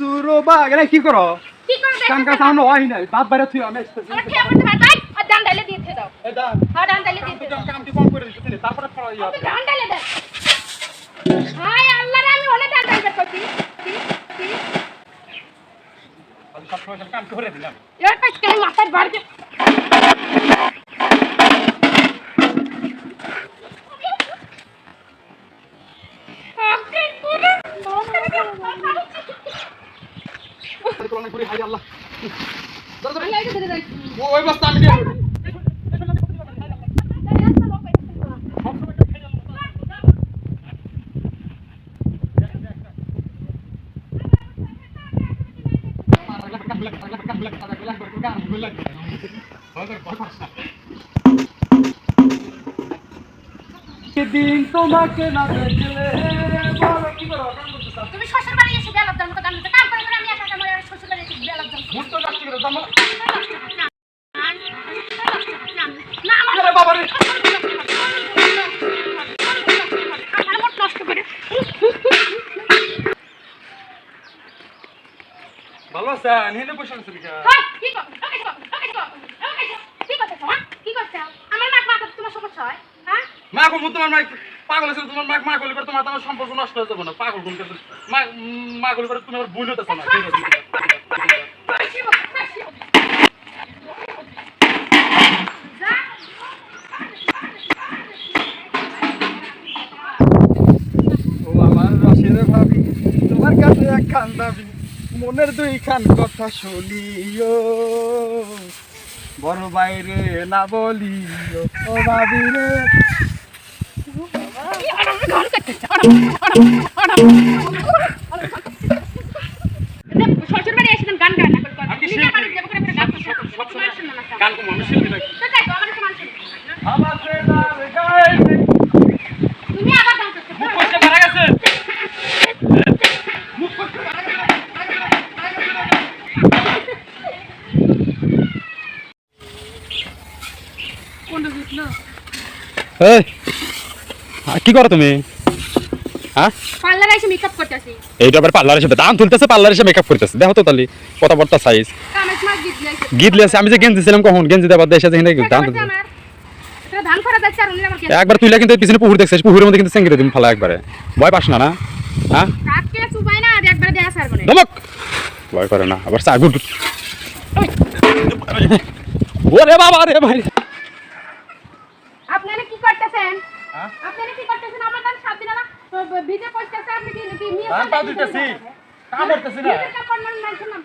সুরো বা গেলে কি করো? কি করে কাম কাজ সামনে হয় নাই। বাদ বাইরে তুই আমি আমার ভাই ভাই আর দিয়ে দাও এ দা হ্যাঁ দিয়ে দাও কামটি কম করে দিতে তারপরে ফড়া ইয়া। তুমি ডান দাও হাই আল্লাহ রে আমি হলে ডান ডাইলে করছি কি? কি? সব সময় কাম করে দিলাম। এর কাছে কেন মাথায় বাড়ছে তুলনা করি হাই আল্লাহ। ওই বস্তা আমি দিয়ে দিন তোমাকে না দেখলে হ্যাঁ মা গো, তোমার পাগল আছে, তোমার মা মা গলি করে তোমার তোমার সম্পর্ক নষ্ট হয়ে যাবে পাগল মা মা গলি করে তুমি আবার ভুল হতেছ না ঠিক আছে ও আমার রসের ভাবি তোমার কাছে এক খান দাবি মনের দুই খান কথা শুনিও বড় বাইরে না বলিও ও ভাবি রে গান না করে আমি নিজে শিল্পী। বাড়ি যাব করে করে গান করতে সব- সব সময় তোমার শুননা না গান কম আমি শিল্পী নাকি তো দেখো আমার সমান শুনো আমার সেনার গাইবে তুমি আবার গান করতে মুখ কষ্টে মারা গেছে মুখ কষ্টে মারা গেছে এই কি করো তুমি? হ্যাঁ পার্লারে এসে মেকআপ করতেছি। এইটা আবার পার্লার এসে দাম তুলতেছে পার্লার এসে মেকআপ করতেছে। দেখো তো সাইজ গীত লিয়েছে আমি যে গেঞ্জি ছিলাম কখন? গেঞ্জি দেবার দেশে দাম একবার তুইলা কিন্তু পিছনে পুকুর দেখছিস পুকুরের মধ্যে কিন্তু ফালা একবারে। ভয় পাস না না? হ্যাঁ? না আর একবার দেয়া সার বনে নমক ভয় করে না আবার চা গুড ওরে বাবা রে ভাই আপনারা কি করতেছেন? আমার কাছে সাত দিন ভিজে পড়তেছে আপনি কি নিয়ে কাম করতেছি না। কাম করতেছেন না